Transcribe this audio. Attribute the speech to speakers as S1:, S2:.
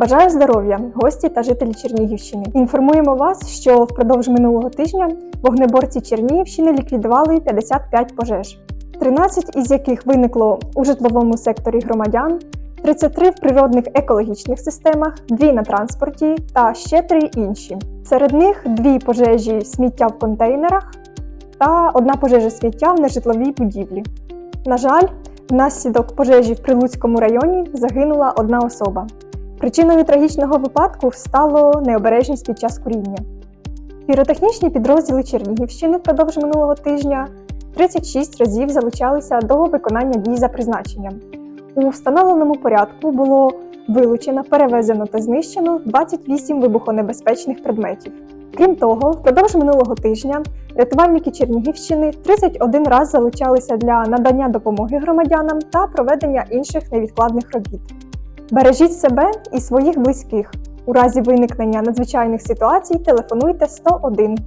S1: Бажаю здоров'я, гості та жителі Чернігівщини. Інформуємо вас, що впродовж минулого тижня вогнеборці Чернігівщини ліквідували 55 пожеж, 13 із яких виникло у житловому секторі громадян, 33 в природних екологічних системах, 2 на транспорті та ще 3 інші. Серед них дві пожежі сміття в контейнерах та одна пожежа сміття в нежитловій будівлі. На жаль, внаслідок пожежі в Прилуцькому районі загинула одна особа. Причиною трагічного випадку стало необережність під час куріння. Піротехнічні підрозділи Чернігівщини впродовж минулого тижня 36 разів залучалися до виконання дій за призначенням. У встановленому порядку було вилучено, перевезено та знищено 28 вибухонебезпечних предметів. Крім того, впродовж минулого тижня рятувальники Чернігівщини 31 раз залучалися для надання допомоги громадянам та проведення інших невідкладних робіт. Бережіть себе і своїх близьких. У разі виникнення надзвичайних ситуацій телефонуйте 101.